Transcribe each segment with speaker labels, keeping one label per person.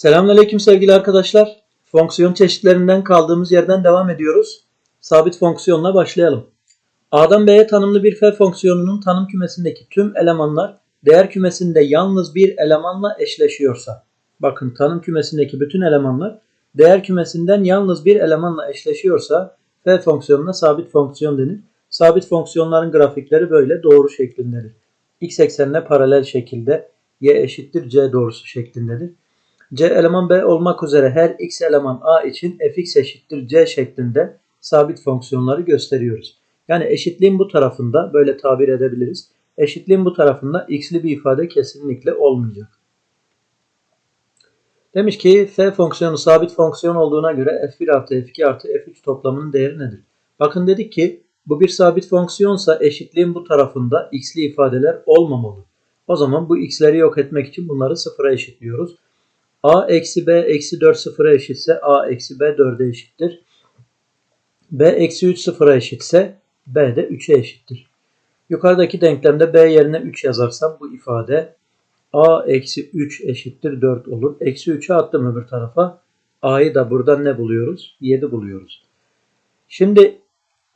Speaker 1: Selamünaleyküm sevgili arkadaşlar. Fonksiyon çeşitlerinden kaldığımız yerden devam ediyoruz. Sabit fonksiyonla başlayalım. A'dan B'ye tanımlı bir f fonksiyonunun tanım kümesindeki tüm elemanlar değer kümesinde yalnız bir elemanla eşleşiyorsa. Bakın tanım kümesindeki bütün elemanlar değer kümesinden yalnız bir elemanla eşleşiyorsa f fonksiyonuna sabit fonksiyon denir. Sabit fonksiyonların grafikleri böyle doğru şeklindedir. X eksenine paralel şekilde y eşittir c doğrusu şeklindedir. C eleman B olmak üzere her x eleman A için fx eşittir c şeklinde sabit fonksiyonları gösteriyoruz. Yani eşitliğin bu tarafında böyle tabir edebiliriz. Eşitliğin bu tarafında x'li bir ifade kesinlikle olmayacak. Demiş ki f fonksiyonu sabit fonksiyon olduğuna göre f1 artı f2 artı f3 toplamının değeri nedir? Bakın dedik ki bu bir sabit fonksiyonsa eşitliğin bu tarafında x'li ifadeler olmamalı. O zaman bu x'leri yok etmek için bunları sıfıra eşitliyoruz. A eksi b eksi 4 sıfıra eşitse a eksi b 4'e eşittir. b eksi 3 sıfıra eşitse b de 3'e eşittir. Yukarıdaki denklemde b yerine 3 yazarsam bu ifade a eksi 3 eşittir 4 olur. Eksi 3'ü attım öbür tarafa. a'yı da buradan ne buluyoruz? 7 buluyoruz. Şimdi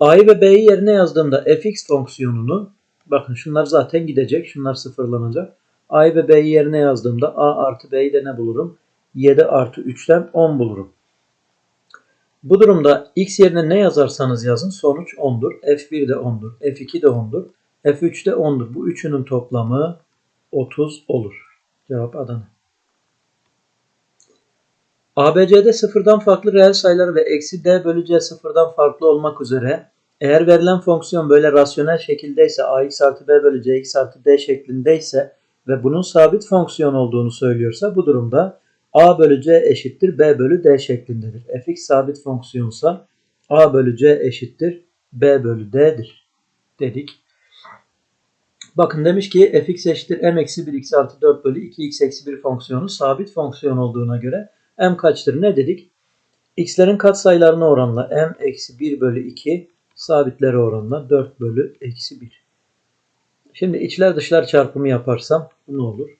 Speaker 1: a'yı ve b'yi yerine yazdığımda fx fonksiyonunu bakın şunlar zaten gidecek. Şunlar sıfırlanacak. A'yı ve b'yi yerine yazdığımda a artı b'yi de ne bulurum? 7 artı 3'ten 10 bulurum. Bu durumda x yerine ne yazarsanız yazın sonuç 10'dur. f1 de 10'dur. f2 de 10'dur. f3 de 10'dur. Bu üçünün toplamı 30 olur. Cevap Adana. ABC'de sıfırdan farklı reel sayılar ve eksi d bölü c sıfırdan farklı olmak üzere eğer verilen fonksiyon böyle rasyonel şekildeyse ax artı b bölü cx artı d şeklindeyse ve bunun sabit fonksiyon olduğunu söylüyorsa bu durumda a bölü c eşittir b bölü d şeklindedir. fx sabit fonksiyonsa a bölü c eşittir b bölü d'dir dedik. Bakın demiş ki fx eşittir m eksi 1 x artı 4 bölü 2 x eksi 1 fonksiyonu sabit fonksiyon olduğuna göre m kaçtır ne dedik? x'lerin katsayılarına oranla m eksi 1 bölü 2 sabitleri oranla 4 bölü eksi 1. Şimdi içler dışlar çarpımı yaparsam ne olur?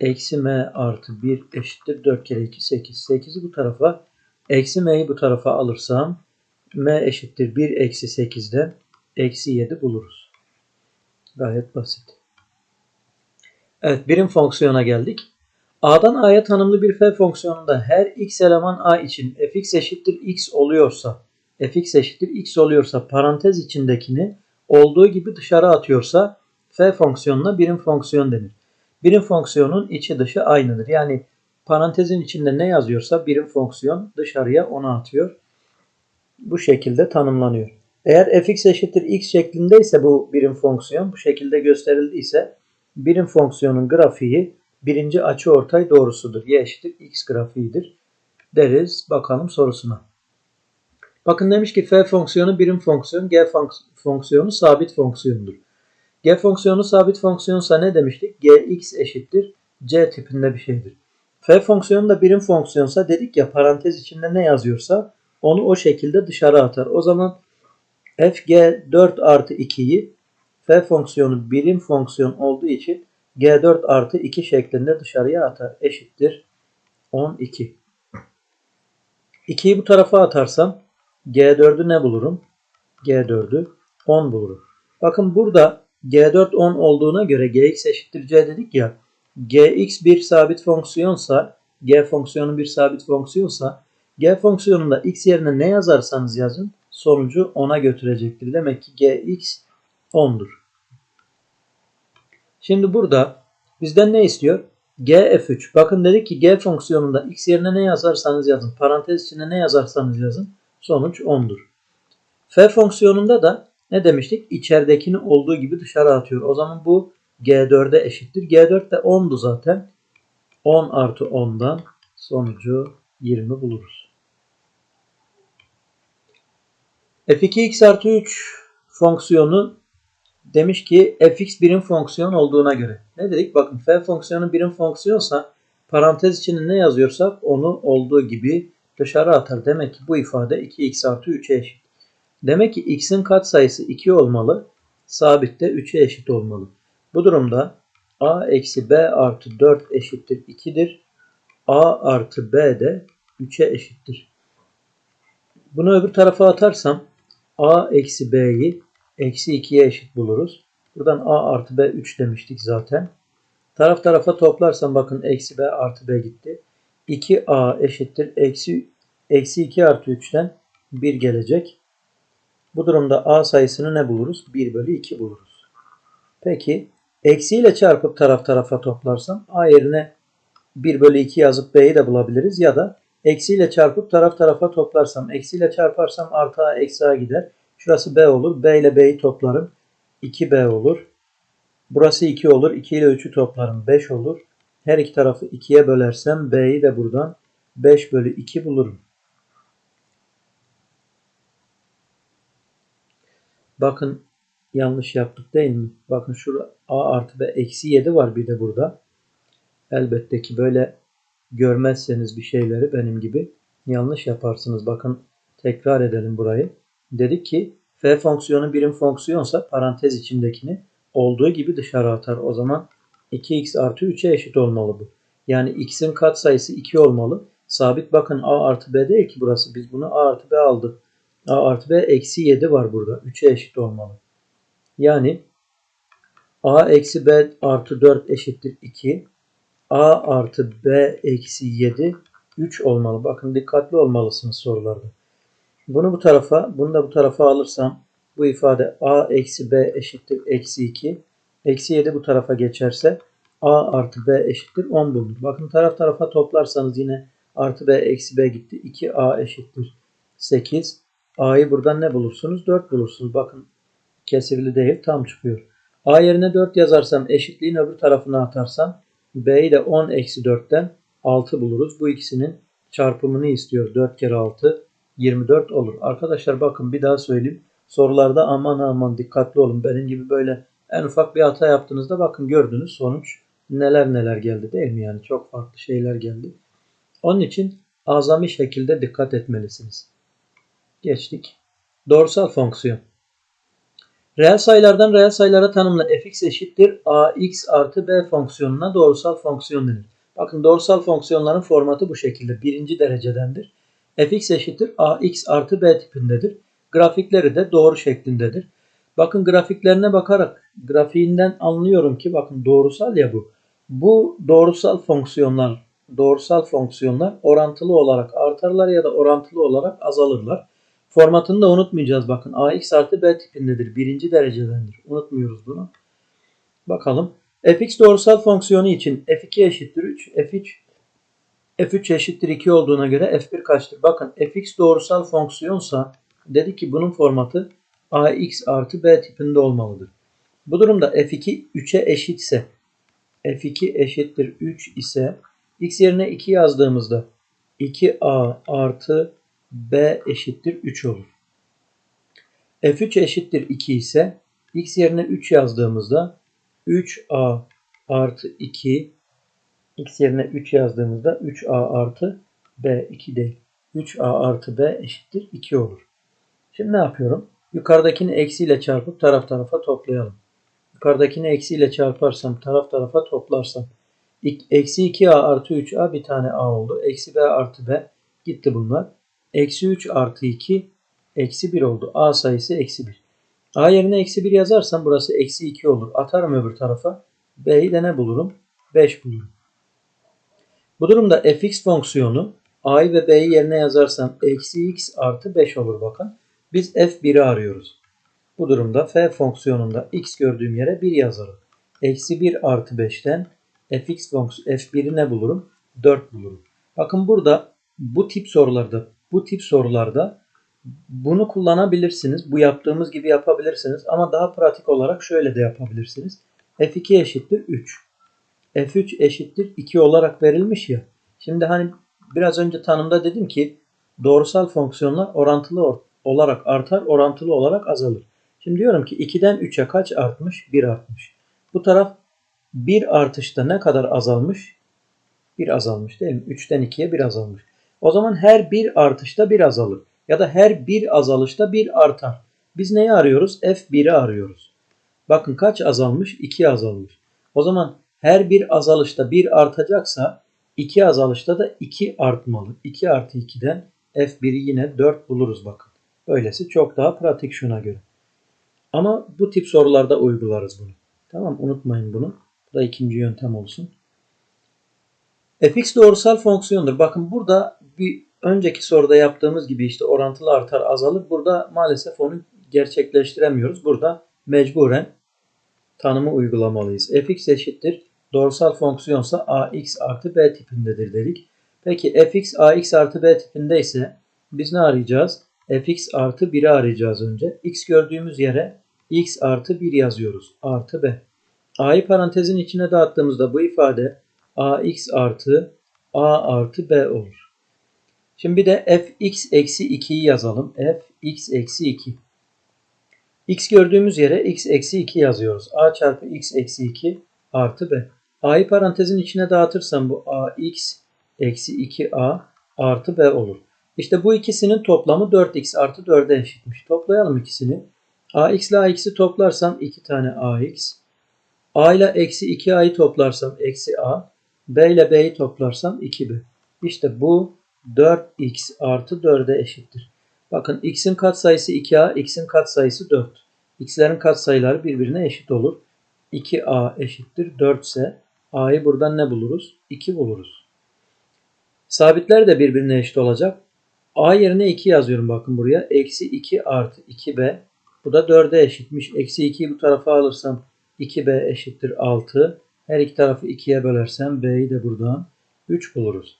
Speaker 1: Eksi m artı 1 eşittir 4 kere 2 8. 8'i bu tarafa eksi m'yi bu tarafa alırsam m eşittir 1 eksi 8'den eksi 7 buluruz. Gayet basit. Evet birim fonksiyona geldik. A'dan A'ya tanımlı bir f fonksiyonunda her x eleman A için fx eşittir x oluyorsa fx eşittir x oluyorsa parantez içindekini olduğu gibi dışarı atıyorsa f fonksiyonuna birim fonksiyon denir. Birim fonksiyonun içi dışı aynıdır. Yani parantezin içinde ne yazıyorsa birim fonksiyon dışarıya onu atıyor. Bu şekilde tanımlanıyor. Eğer fx eşittir x şeklindeyse bu birim fonksiyon bu şekilde gösterildiyse birim fonksiyonun grafiği birinci açıortay doğrusudur. Y eşittir x grafiğidir deriz. Bakalım sorusuna. Bakın demiş ki f fonksiyonu birim fonksiyon, g fonksiyonu sabit fonksiyondur. G fonksiyonu sabit fonksiyonsa ne demiştik? gx eşittir c tipinde bir şeydir. f fonksiyonu da birim fonksiyonsa dedik ya parantez içinde ne yazıyorsa onu o şekilde dışarı atar. O zaman fg 4 artı 2'yi f fonksiyonu birim fonksiyon olduğu için g4 artı 2 şeklinde dışarıya atar. Eşittir 12. 2'yi bu tarafa atarsam g4'ü ne bulurum? g4'ü 10 bulurum. Bakın burada g4 10 olduğuna göre gx eşittir c dedik ya. gx bir sabit fonksiyonsa g fonksiyonu bir sabit fonksiyonsa g fonksiyonunda x yerine ne yazarsanız yazın sonucu 10'a götürecektir. Demek ki gx 10'dur. Şimdi burada bizden ne istiyor? gf3. Bakın dedik ki g fonksiyonunda x yerine ne yazarsanız yazın. Parantez içinde ne yazarsanız yazın. Sonuç 10'dur. f fonksiyonunda da ne demiştik? İçeridekini olduğu gibi dışarı atıyor. O zaman bu g4'e eşittir. g4 de 10'du zaten. 10 artı 10'dan sonucu 20 buluruz. f2x artı 3 fonksiyonu demiş ki fx birim fonksiyon olduğuna göre. Ne dedik? Bakın f fonksiyonu birim fonksiyonsa parantez içinde ne yazıyorsak onu olduğu gibi dışarı atar. Demek ki bu ifade 2x artı 3'e eşit. Demek ki x'in katsayısı 2 olmalı. Sabit de 3'e eşit olmalı. Bu durumda a eksi b artı 4 eşittir 2'dir. A artı B de 3'e eşittir. Bunu öbür tarafa atarsam A eksi B'yi eksi 2'ye eşit buluruz. Buradan A artı B 3 demiştik zaten. Taraf tarafa toplarsam bakın eksi B artı B gitti. 2A eşittir. Eksi, eksi 2 artı 3'ten 1 gelecek. Bu durumda A sayısını ne buluruz? 1 bölü 2 buluruz. Peki eksiyle çarpıp taraf tarafa toplarsam A yerine 1 bölü 2 yazıp B'yi de bulabiliriz. Ya da eksiyle çarpıp taraf tarafa toplarsam eksiyle çarparsam artı A eksi A gider. Şurası B olur. B ile B'yi toplarım. 2B olur. Burası 2 olur. 2 ile 3'ü toplarım. 5 olur. Her iki tarafı 2'ye bölersem B'yi de buradan 5 bölü 2 bulurum. Bakın yanlış yaptık değil mi? Bakın şurada A artı B eksi 7 var bir de burada. Elbette ki böyle görmezseniz bir şeyleri benim gibi yanlış yaparsınız. Bakın tekrar edelim burayı. Dedik ki f fonksiyonu birim fonksiyonsa parantez içindekini olduğu gibi dışarı atar. O zaman 2x artı 3'e eşit olmalı bu. Yani x'in katsayısı 2 olmalı. Sabit bakın a artı b değil ki burası. Biz bunu a artı b aldık. A artı b eksi 7 var burada. 3'e eşit olmalı. Yani a eksi b artı 4 eşittir 2. a artı b eksi 7 3 olmalı. Bakın dikkatli olmalısınız sorularda. Bunu bu tarafa, bunu da bu tarafa alırsam bu ifade a eksi b eşittir eksi 2. Eksi 7 bu tarafa geçerse a artı b eşittir 10 bulunur. Bakın taraf tarafa toplarsanız yine artı b eksi b gitti. 2a eşittir 8. a'yı buradan ne bulursunuz? 4 bulursunuz. Bakın kesirli değil tam çıkıyor. a yerine 4 yazarsam eşitliğin öbür tarafına atarsam b'yi de 10 eksi 4'ten 6 buluruz. Bu ikisinin çarpımını istiyor. 4 kere 6 24 olur. Arkadaşlar bakın bir daha söyleyeyim. Sorularda aman aman dikkatli olun. Benim gibi böyle en ufak bir hata yaptığınızda bakın gördünüz sonuç neler neler geldi değil mi? Yani çok farklı şeyler geldi. Onun için azami şekilde dikkat etmelisiniz. Geçtik. Doğrusal fonksiyon. Reel sayılardan reel sayılara tanımlı fx eşittir ax artı b fonksiyonuna doğrusal fonksiyon denir. Bakın doğrusal fonksiyonların formatı bu şekilde. Birinci derecedendir. fx eşittir ax artı b tipindedir. Grafikleri de doğru şeklindedir. Bakın grafiklerine bakarak grafiğinden anlıyorum ki bakın doğrusal ya bu. Bu doğrusal fonksiyonlar doğrusal fonksiyonlar orantılı olarak artarlar ya da orantılı olarak azalırlar. Formatını da unutmayacağız bakın. ax artı b tipindedir. Birinci derecedendir. Unutmuyoruz bunu. Bakalım. fx doğrusal fonksiyonu için f2 eşittir 3. f3 f3 eşittir 2 olduğuna göre f1 kaçtır? Bakın fx doğrusal fonksiyonsa dedi ki bunun formatı ax artı b tipinde olmalıdır. Bu durumda f2 3'e eşitse f2 eşittir 3 ise x yerine 2 yazdığımızda 2a artı b eşittir 3 olur. f3 eşittir 2 ise x yerine 3 yazdığımızda 3a artı 2 x yerine 3 yazdığımızda 3a artı b 2 değil. 3a artı b eşittir 2 olur. Şimdi ne yapıyorum? Yukarıdakini eksiyle çarpıp taraf tarafa toplayalım. Yukarıdakini eksiyle çarparsam taraf tarafa toplarsam eksi 2a artı 3a bir tane a oldu. Eksi b artı b gitti bunlar. Eksi 3 artı 2 eksi 1 oldu. A sayısı eksi 1. A yerine eksi 1 yazarsam burası eksi 2 olur. Atarım öbür tarafa. B'yi de ne bulurum? 5 bulurum. Bu durumda fx fonksiyonu a'yı ve b'yi yerine yazarsam eksi x artı 5 olur bakın. Biz f1'i arıyoruz. Bu durumda f fonksiyonunda x gördüğüm yere 1 yazarım. Eksi 1 artı 5'ten fx fonksiyonu f1'i ne bulurum? 4 bulurum. Bakın burada bu tip sorularda bu tip sorularda bunu kullanabilirsiniz. Bu yaptığımız gibi yapabilirsiniz. Ama daha pratik olarak şöyle de yapabilirsiniz. f2 eşittir 3. f3 eşittir 2 olarak verilmiş ya. Şimdi hani biraz önce tanımda dedim ki doğrusal fonksiyonlar orantılı olarak artar, orantılı olarak azalır. Şimdi diyorum ki 2'den 3'e kaç artmış? 1 artmış. Bu taraf 1 artışta ne kadar azalmış? 1 azalmış değil mi? 3'ten 2'ye 1 azalmış. O zaman her bir artışta bir azalır. Ya da her bir azalışta bir artar. Biz neyi arıyoruz? F1'i arıyoruz. Bakın kaç azalmış? 2 azalmış. O zaman her bir azalışta bir artacaksa 2 azalışta da 2 artmalı. 2 artı 2'den f1'i yine 4 buluruz bakın. Böylesi çok daha pratik şuna göre. Ama bu tip sorularda uygularız bunu. Tamam unutmayın bunu. Bu da ikinci yöntem olsun. Fx doğrusal fonksiyondur. Bakın burada bir önceki soruda yaptığımız gibi işte orantılı artar azalır. Burada maalesef onu gerçekleştiremiyoruz. Burada mecburen tanımı uygulamalıyız. fx eşittir. Doğrusal fonksiyonsa ax artı b tipindedir dedik. Peki fx ax artı b tipindeyse biz ne arayacağız? fx artı 1'i arayacağız önce. x gördüğümüz yere x artı 1 yazıyoruz. Artı b. a'yı parantezin içine dağıttığımızda bu ifade ax artı a artı b olur. Şimdi bir de fx eksi 2'yi yazalım. fx eksi 2. x gördüğümüz yere x eksi 2 yazıyoruz. a çarpı x eksi 2 artı b. a'yı parantezin içine dağıtırsam bu ax eksi 2a artı b olur. İşte bu ikisinin toplamı 4x artı 4'e eşitmiş. Toplayalım ikisini. ax ile ax'i toplarsam 2 tane ax. a ile eksi 2a'yı toplarsam eksi a. b ile b'yi toplarsam 2b. İşte bu 4x artı 4'e eşittir. Bakın x'in katsayısı 2a, x'in katsayısı 4. x'lerin katsayıları birbirine eşit olur. 2a eşittir 4 ise a'yı buradan ne buluruz? 2 buluruz. Sabitler de birbirine eşit olacak. a yerine 2 yazıyorum bakın buraya. Eksi 2 artı 2b. Bu da 4'e eşitmiş. Eksi 2'yi bu tarafa alırsam 2b eşittir 6. Her iki tarafı 2'ye bölersem b'yi de buradan 3 buluruz.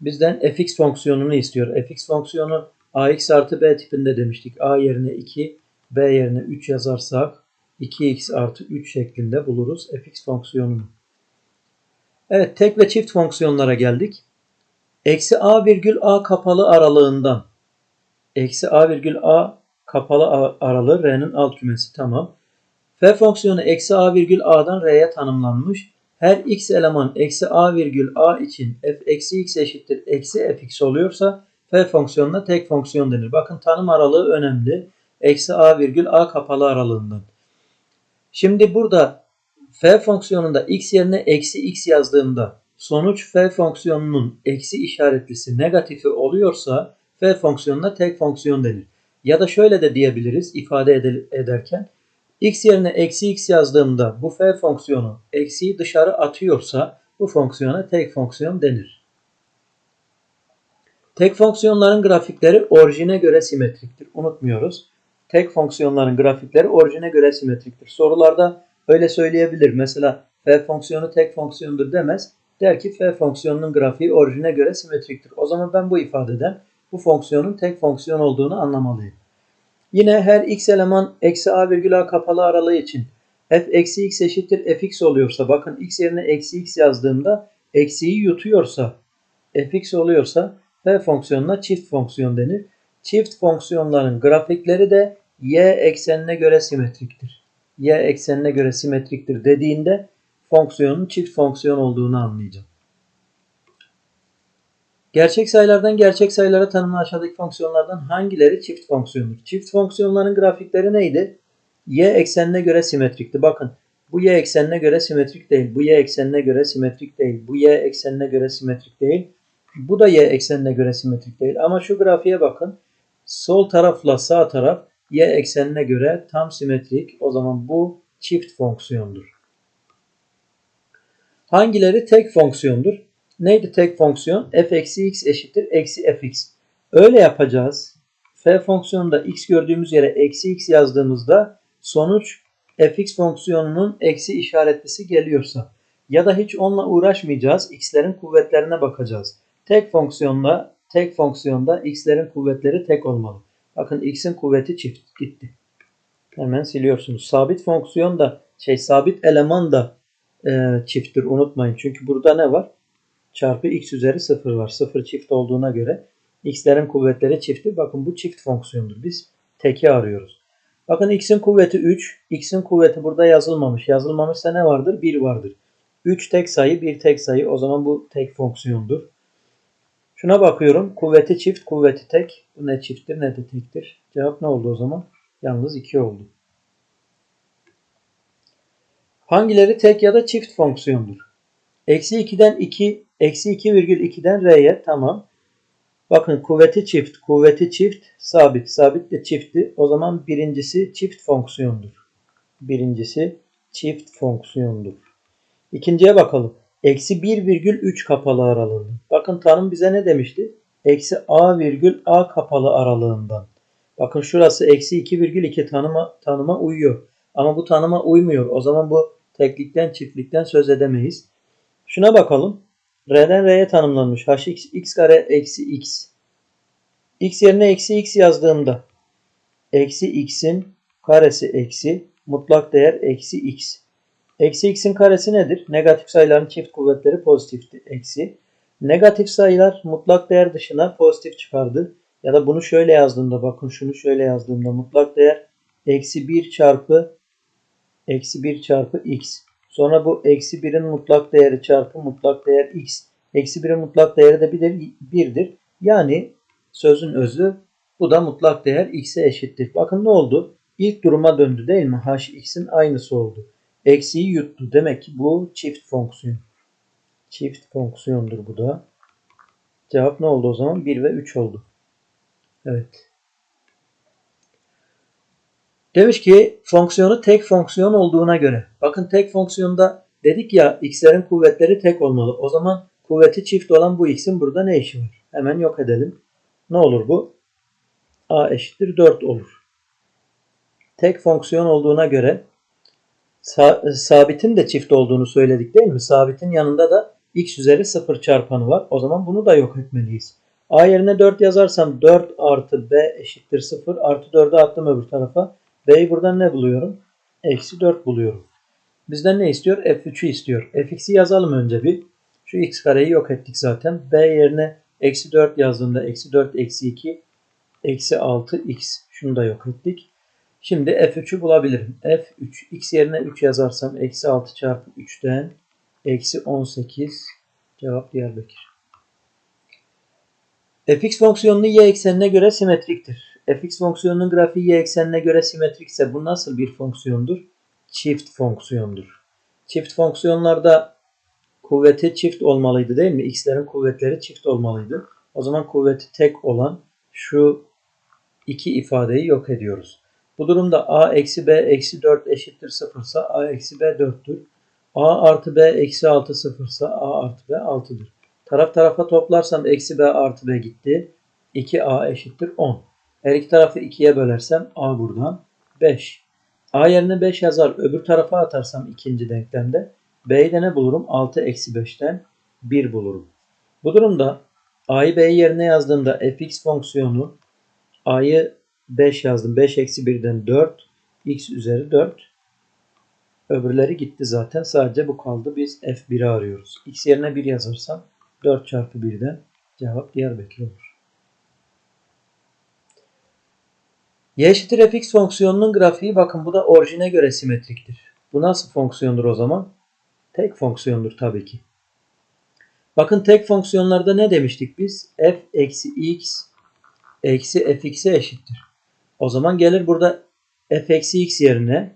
Speaker 1: Bizden fx fonksiyonunu istiyor. fx fonksiyonu ax artı b tipinde demiştik. a yerine 2, b yerine 3 yazarsak 2x artı 3 şeklinde buluruz fx fonksiyonunu. Evet tek ve çift fonksiyonlara geldik. Eksi a virgül a kapalı aralığından eksi a virgül a kapalı aralığı r'nin alt kümesi tamam. f fonksiyonu eksi a virgül a'dan r'ye tanımlanmış. Her x eleman eksi a virgül a için f eksi x eşittir eksi fx oluyorsa f fonksiyonuna tek fonksiyon denir. Bakın tanım aralığı önemli. Eksi a virgül a kapalı aralığından. Şimdi burada f fonksiyonunda x yerine eksi x yazdığımda sonuç f fonksiyonunun eksi işaretlisi negatifi oluyorsa f fonksiyonuna tek fonksiyon denir. Ya da şöyle de diyebiliriz ifade ederken x yerine eksi x yazdığımda bu f fonksiyonu eksiyi dışarı atıyorsa bu fonksiyona tek fonksiyon denir. Tek fonksiyonların grafikleri orijine göre simetriktir. Unutmuyoruz. Tek fonksiyonların grafikleri orijine göre simetriktir. Sorularda öyle söyleyebilir. Mesela f fonksiyonu tek fonksiyondur demez. Der ki f fonksiyonunun grafiği orijine göre simetriktir. O zaman ben bu ifadeden bu fonksiyonun tek fonksiyon olduğunu anlamalıyım. Yine her x eleman eksi a virgül a kapalı aralığı için f eksi x eşittir fx oluyorsa bakın x yerine eksi x yazdığımda eksiyi yutuyorsa fx oluyorsa f fonksiyonuna çift fonksiyon denir. Çift fonksiyonların grafikleri de y eksenine göre simetriktir. y eksenine göre simetriktir dediğinde fonksiyonun çift fonksiyon olduğunu anlayacağım. Gerçek sayılardan gerçek sayılara tanımlı aşağıdaki fonksiyonlardan hangileri çift fonksiyondur? Çift fonksiyonların grafikleri neydi? Y eksenine göre simetrikti. Bakın bu y eksenine göre simetrik değil. Bu y eksenine göre simetrik değil. Bu y eksenine göre simetrik değil. Bu da y eksenine göre simetrik değil. Ama şu grafiğe bakın. Sol tarafla sağ taraf y eksenine göre tam simetrik. O zaman bu çift fonksiyondur. Hangileri tek fonksiyondur? Neydi tek fonksiyon? f eksi x eşittir eksi fx. Öyle yapacağız. f fonksiyonunda x gördüğümüz yere eksi x yazdığımızda sonuç fx fonksiyonunun eksi işaretlisi geliyorsa ya da hiç onunla uğraşmayacağız. x'lerin kuvvetlerine bakacağız. Tek fonksiyonla tek fonksiyonda x'lerin kuvvetleri tek olmalı. Bakın x'in kuvveti çift gitti. Hemen siliyorsunuz. Sabit fonksiyon da şey sabit eleman da e, çifttir unutmayın. Çünkü burada ne var? Çarpı x üzeri 0 var. 0 çift olduğuna göre x'lerin kuvvetleri çifti. Bakın bu çift fonksiyondur. Biz teki arıyoruz. Bakın x'in kuvveti 3. x'in kuvveti burada yazılmamış. Yazılmamışsa ne vardır? 1 vardır. 3 tek sayı, 1 tek sayı. O zaman bu tek fonksiyondur. Şuna bakıyorum. Kuvveti çift, kuvveti tek. Bu ne çifttir ne de tektir. Cevap ne oldu o zaman? Yalnız 2 oldu. Hangileri tek ya da çift fonksiyondur? Eksi 2'den 2 Eksi 2,2'den R'ye tamam. Bakın kuvveti çift, kuvveti çift, sabit, sabit de çiftti. O zaman birincisi çift fonksiyondur. Birincisi çift fonksiyondur. İkinciye bakalım. Eksi 1,3 kapalı aralığında. Bakın tanım bize ne demişti? Eksi a virgül a kapalı aralığından. Bakın şurası eksi 2,2 tanıma, tanıma uyuyor. Ama bu tanıma uymuyor. O zaman bu teklikten çiftlikten söz edemeyiz. Şuna bakalım. R'den R'ye tanımlanmış. hx x kare eksi x. x yerine eksi x yazdığımda eksi x'in karesi eksi mutlak değer eksi x. Eksi x'in karesi nedir? Negatif sayıların çift kuvvetleri pozitifti. Eksi. Negatif sayılar mutlak değer dışına pozitif çıkardı. Ya da bunu şöyle yazdığımda bakın şunu şöyle yazdığımda mutlak değer eksi 1 çarpı eksi 1 çarpı x. Sonra bu eksi 1'in mutlak değeri çarpı mutlak değer x. Eksi 1'in mutlak değeri de 1'dir. Yani sözün özü bu da mutlak değer x'e eşittir. Bakın ne oldu? İlk duruma döndü değil mi? hx'in aynısı oldu. Eksiyi yuttu. Demek ki bu çift fonksiyon. Çift fonksiyondur bu da. Cevap ne oldu o zaman? 1 ve 3 oldu. Evet. Demiş ki fonksiyonu tek fonksiyon olduğuna göre. Bakın tek fonksiyonda dedik ya x'lerin kuvvetleri tek olmalı. O zaman kuvveti çift olan bu x'in burada ne işi var? Hemen yok edelim. Ne olur bu? a eşittir 4 olur. Tek fonksiyon olduğuna göre sabitin de çift olduğunu söyledik değil mi? Sabitin yanında da x üzeri 0 çarpanı var. O zaman bunu da yok etmeliyiz. a yerine 4 yazarsam 4 artı b eşittir 0 artı 4'ü attım öbür tarafa. B'yi buradan ne buluyorum? Eksi 4 buluyorum. Bizden ne istiyor? f3'ü istiyor. fx'i yazalım önce bir. Şu x kareyi yok ettik zaten. b yerine eksi 4 yazdığımda eksi 4 eksi 2 eksi 6 x. Şunu da yok ettik. Şimdi f3'ü bulabilirim. f3 x yerine 3 yazarsam eksi 6 çarpı 3'ten eksi 18 cevap Diyarbakır. fx fonksiyonunu y eksenine göre simetriktir. Fx fonksiyonunun grafiği y eksenine göre simetrikse bu nasıl bir fonksiyondur? Çift fonksiyondur. Çift fonksiyonlarda kuvveti çift olmalıydı değil mi? x'lerin kuvvetleri çift olmalıydı. O zaman kuvveti tek olan şu iki ifadeyi yok ediyoruz. Bu durumda a eksi b eksi 4 eşittir 0 ise a eksi b 4'tür. a artı b eksi 6 0 ise a artı b 6'dır. Taraf tarafa toplarsam eksi b artı b gitti. 2a eşittir 10. Her iki tarafı 2'ye bölersem a buradan 5. a yerine 5 yazar öbür tarafa atarsam ikinci denklemde b'yi de ne bulurum? 6 eksi 5'ten 1 bulurum. Bu durumda a'yı b yerine yazdığımda fx fonksiyonu a'yı 5 yazdım. 5 eksi 1'den 4. X üzeri 4. Öbürleri gitti zaten. Sadece bu kaldı. Biz F1'i arıyoruz. X yerine 1 yazarsam 4 çarpı 1'den cevap Diyarbakır olur. Y eşittir fx fonksiyonunun grafiği bakın bu da orijine göre simetriktir. Bu nasıl fonksiyondur o zaman? Tek fonksiyondur tabii ki. Bakın tek fonksiyonlarda ne demiştik biz? f eksi x eksi fx'e eşittir. O zaman gelir burada f eksi x yerine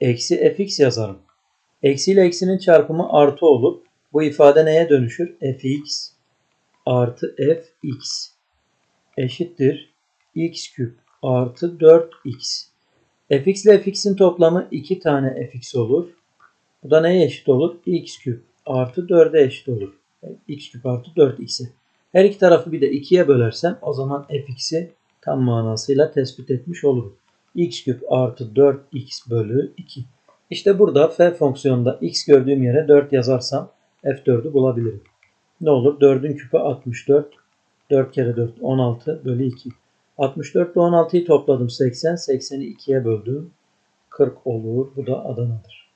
Speaker 1: eksi fx yazarım. Eksi ile eksinin çarpımı artı olur. Bu ifade neye dönüşür? fx artı fx eşittir x küp artı 4x. fx ile fx'in toplamı 2 tane fx olur. Bu da neye eşit olur? x küp artı 4'e eşit olur. x küp artı 4x'e. Her iki tarafı bir de 2'ye bölersem o zaman fx'i tam manasıyla tespit etmiş olurum. x küp artı 4x bölü 2. İşte burada f fonksiyonunda x gördüğüm yere 4 yazarsam f4'ü bulabilirim. Ne olur? 4'ün küpü 64. 4 kere 4 16 bölü 2. 64 ile 16'yı topladım 80. 80'i 2'ye böldüm. 40 olur. Bu da Adana'dır.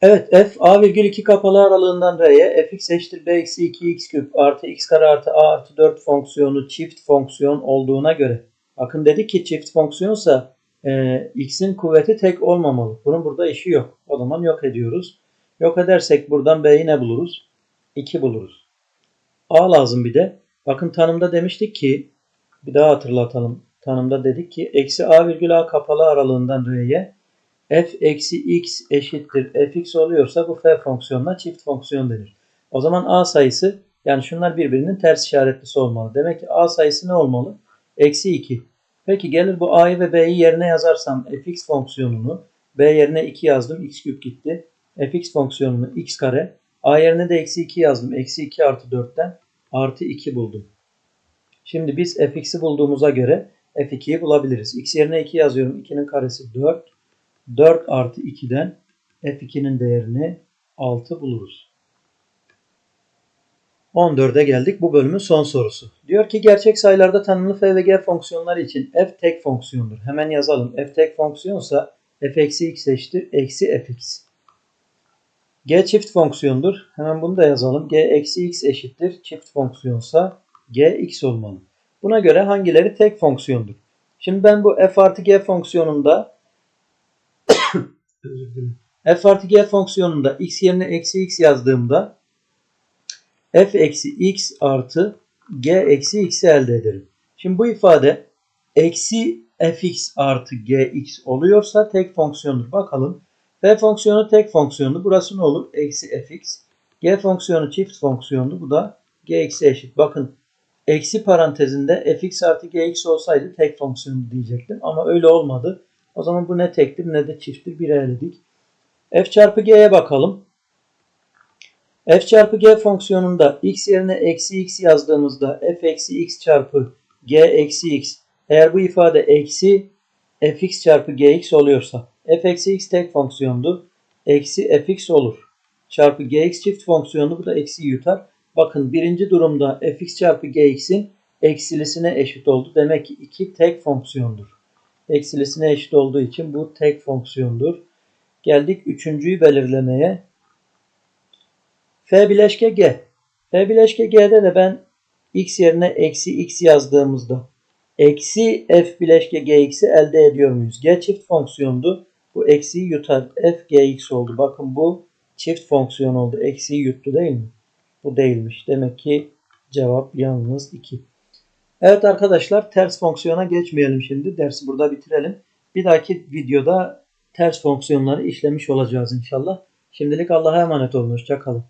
Speaker 1: Evet f a virgül 2 kapalı aralığından r'ye fx eşittir b eksi 2 x küp artı x kare artı a artı 4 fonksiyonu çift fonksiyon olduğuna göre. Bakın dedik ki çift fonksiyonsa e, x'in kuvveti tek olmamalı. Bunun burada işi yok. O zaman yok ediyoruz. Yok edersek buradan b'yi ne buluruz? 2 buluruz. a lazım bir de. Bakın tanımda demiştik ki bir daha hatırlatalım. Tanımda dedik ki eksi a virgül a kapalı aralığından r'ye f eksi x eşittir fx oluyorsa bu f fonksiyonuna çift fonksiyon denir. O zaman a sayısı yani şunlar birbirinin ters işaretlisi olmalı. Demek ki a sayısı ne olmalı? Eksi 2. Peki gelir bu a'yı ve b'yi yerine yazarsam fx fonksiyonunu b yerine 2 yazdım x küp gitti. fx fonksiyonunu x kare a yerine de eksi 2 yazdım. Eksi 2 artı 4'ten artı 2 buldum. Şimdi biz fx'i bulduğumuza göre f2'yi bulabiliriz. x yerine 2 yazıyorum. 2'nin karesi 4. 4 artı 2'den f2'nin değerini 6 buluruz. 14'e geldik. Bu bölümün son sorusu. Diyor ki gerçek sayılarda tanımlı f ve g fonksiyonları için f tek fonksiyondur. Hemen yazalım. f tek fonksiyonsa f eksi x eşittir eksi fx. G çift fonksiyondur. Hemen bunu da yazalım. g eksi x eşittir çift fonksiyonsa g x olmalı. Buna göre hangileri tek fonksiyondur? Şimdi ben bu f artı g fonksiyonunda f artı g fonksiyonunda x yerine eksi x yazdığımda f eksi x artı g eksi x'i elde ederim. Şimdi bu ifade eksi fx artı gx oluyorsa tek fonksiyondur. Bakalım. F fonksiyonu tek fonksiyondu. Burası ne olur? Eksi fx. g fonksiyonu çift fonksiyondu. Bu da gx'e eşit. Bakın eksi parantezinde fx artı gx olsaydı tek fonksiyon diyecektim. Ama öyle olmadı. O zaman bu ne tektir ne de çifttir. Bir eledik. f çarpı g'ye bakalım. f çarpı g fonksiyonunda x yerine eksi x yazdığımızda f eksi x çarpı g eksi x eğer bu ifade eksi fx çarpı gx oluyorsa f eksi x tek fonksiyondu. Eksi fx olur. Çarpı gx çift fonksiyonu bu da eksi yutar. Bakın birinci durumda fx çarpı gx'in eksilisine eşit oldu. Demek ki 2 tek fonksiyondur. Eksilisine eşit olduğu için bu tek fonksiyondur. Geldik üçüncüyü belirlemeye. F bileşke G. F bileşke G'de de ben x yerine eksi x yazdığımızda eksi f bileşke gx'i elde ediyor muyuz? G çift fonksiyondu. Bu eksiyi yutar. f gx oldu. Bakın bu çift fonksiyon oldu. Eksiyi yuttu değil mi? Bu değilmiş. Demek ki cevap yalnız 2. Evet arkadaşlar ters fonksiyona geçmeyelim şimdi. Dersi burada bitirelim. Bir dahaki videoda ters fonksiyonları işlemiş olacağız inşallah. Şimdilik Allah'a emanet olun. Hoşçakalın.